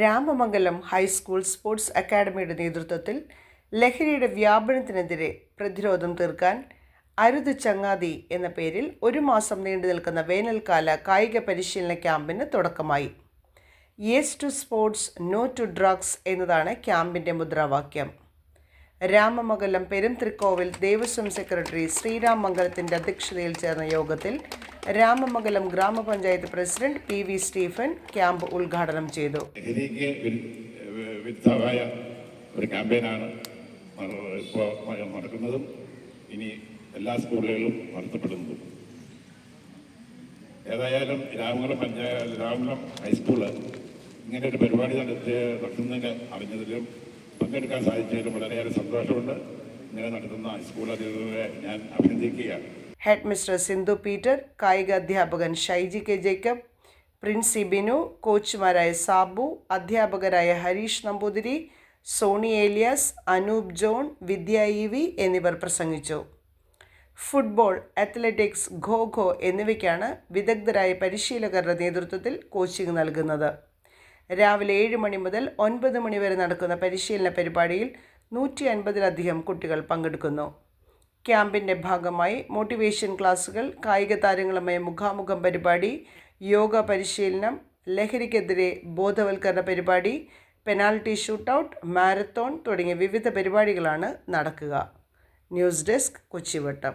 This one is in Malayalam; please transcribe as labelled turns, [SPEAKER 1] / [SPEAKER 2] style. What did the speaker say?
[SPEAKER 1] രാമമംഗലം ഹൈസ്കൂൾ സ്പോർട്സ് അക്കാഡമിയുടെ നേതൃത്വത്തിൽ ലഹരിയുടെ വ്യാപനത്തിനെതിരെ പ്രതിരോധം തീർക്കാൻ അരുത് ചങ്ങാതി എന്ന പേരിൽ ഒരു മാസം നീണ്ടു നിൽക്കുന്ന വേനൽക്കാല കായിക പരിശീലന ക്യാമ്പിന് തുടക്കമായി. Yes to sports no to drugs എന്നതാണ് ക്യാമ്പിന്റെ മുദ്രാവാക്യം. രാമമംഗലം പെരുംത്രിക്കോവിൽ ദേവസ്വം സെക്രട്ടറി ശ്രീരാം മംഗലത്തിന്റെ അധ്യക്ഷതയിൽ ചേർന്ന യോഗത്തിൽ രാമമംഗലം ഗ്രാമപഞ്ചായത്ത് president P V Stephen camp ഉദ്ഘാടനം ചെയ്തു.
[SPEAKER 2] ഒരു ക്യാമ്പയിനാണ് ഇപ്പോൾ നടക്കുന്നതും ഇനി എല്ലാ സ്കൂളുകളിലും നടത്തപ്പെടുന്നതും. ഏതായാലും രാമകുളം പഞ്ചായത്ത് രാമകുളം ഹൈസ്കൂൾ ഇങ്ങനെ ഒരു പരിപാടി നടത്തി നടത്തുന്നതിന് അറിഞ്ഞതിലും പങ്കെടുക്കാൻ സാധിച്ചതിലും വളരെയേറെ സന്തോഷമുണ്ട്. ഇങ്ങനെ നടത്തുന്ന ഹൈസ്കൂൾ അധികൃതരെ ഞാൻ അഭിനന്ദിക്കുകയാണ്.
[SPEAKER 1] ഹെഡ് മിസ്റ്റർ സിന്ധു പീറ്റർ കായിക അധ്യാപകൻ ഷൈജി കെ ജേക്കബ് പ്രിൻസി ബിനു കോച്ചുമാരായ സാബു അധ്യാപകരായ Harish Namboothiri Sony Elias Anoop John Vidya E V എന്നിവർ പ്രസംഗിച്ചു. ഫുട്ബോൾ അത്ലറ്റിക്സ് ഖോ ഖോ എന്നിവയ്ക്കാണ് വിദഗ്ധരായ പരിശീലകരുടെ നേതൃത്വത്തിൽ കോച്ചിംഗ് നൽകുന്നത്. രാവിലെ ഏഴ് മണി മുതൽ ഒൻപത് മണി വരെ നടക്കുന്ന പരിശീലന പരിപാടിയിൽ നൂറ്റി അൻപതിലധികം കുട്ടികൾ പങ്കെടുക്കുന്നു. ക്യാമ്പിന്റെ ഭാഗമായി മോട്ടിവേഷൻ ക്ലാസുകൾ കായിക താരങ്ങളുമായി മുഖാമുഖം പരിപാടി യോഗ പരിശീലനം ലഹരിക്കെതിരെ ബോധവൽക്കരണ പരിപാടി പെനാൽറ്റി ഷൂട്ടൗട്ട് മാരത്തോൺ തുടങ്ങിയ വിവിധ പരിപാടികളാണ് നടക്കുക. News desk കൊച്ചിവട്ടം.